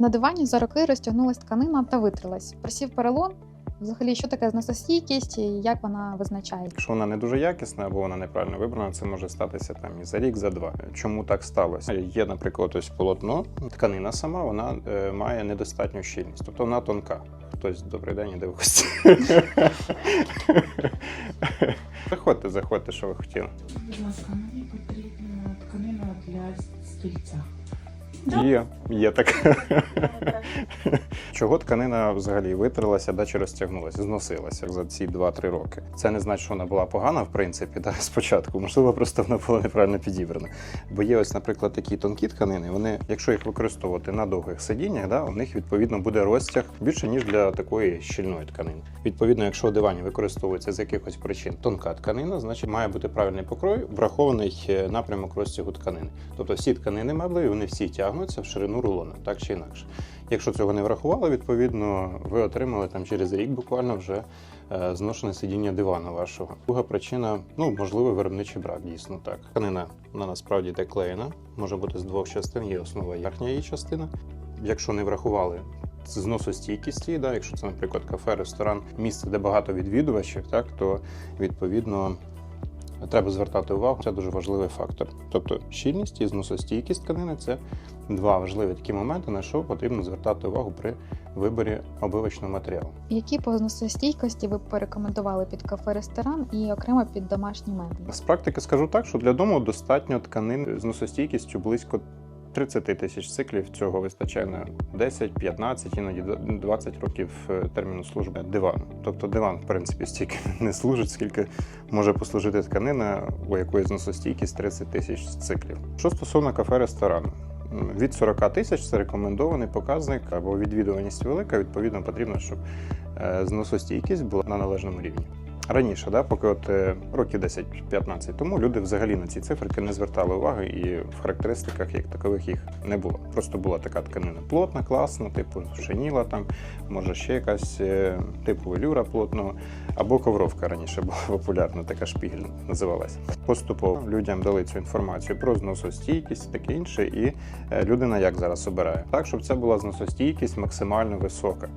На дивані за роки розтягнулась тканина та витрилась. Просів перелом. Взагалі, що таке зносостійкість і як вона визначається? Якщо вона не дуже якісна або вона неправильно вибрана, це може статися там і за рік, за два. Чому так сталося? Є, наприклад, ось полотно, тканина сама вона е, має недостатню щільність, тобто вона тонка. Хтось добрий день іде в гості. Заходьте, заходьте, що ви хотіли. Будь ласка, мені потрібна тканина для стільця. Є, є таке. Чого тканина взагалі витрилася да, чи розтягнулася, зносилася за ці 2-3 роки. Це не значить, що вона була погана, в принципі, да, спочатку. Можливо, просто вона була неправильно підібрана. Бо є ось, наприклад, такі тонкі тканини. Вони, якщо їх використовувати на довгих сидіннях, да, у них відповідно буде розтяг більше ніж для такої щільної тканини. Відповідно, якщо у дивані використовується з якихось причин тонка тканина, значить має бути правильний покрой, врахований е, напрямок розтягу тканини. Тобто всі тканини меблеві, вони всі тягнуться в ширину рулона, так чи інакше. Якщо цього не врахували, відповідно, ви отримали там через рік буквально вже е, зношене сидіння дивану вашого. Друга причина, ну можливо, виробничий брак, дійсно так. Тканина вона насправді йде клеєна, може бути з двох частин, є основа верхня її частина. Якщо не врахували зносостійкісті, да, якщо це, наприклад, кафе, ресторан, місце, де багато відвідувачів, так то відповідно треба звертати увагу. Це дуже важливий фактор. Тобто щільність і зносостійкість тканини це два важливі такі моменти, на що потрібно звертати увагу при виборі обивочного матеріалу. Які по зносостійкості ви б порекомендували під кафе-ресторан і окремо під домашні меблі? З практики скажу так, що для дому достатньо тканин з носостійкістю близько 30 тисяч циклів. Цього вистачає на 10, 15, іноді 20 років е, терміну служби дивану. Тобто диван, в принципі, стільки не служить, скільки може послужити тканина, у якої зносостійкість 30 тисяч циклів. Що стосовно кафе-ресторану. Від 40 тисяч це рекомендований показник або відвідуваність велика. Відповідно, потрібно, щоб е, зносостійкість була на належному рівні. Раніше, да, поки от е, років 10-15 тому люди взагалі на ці циферки не звертали уваги, і в характеристиках як такових їх не було. Просто була така тканина плотна, класна, типу шеніла, там, може ще якась е, типу велюра плотного, або ковровка раніше була популярна, така шпігель називалася. Поступово людям дали цю інформацію про зносостійкість, таке інше, і е, людина як зараз обирає? Так, щоб це була зносостійкість максимально висока.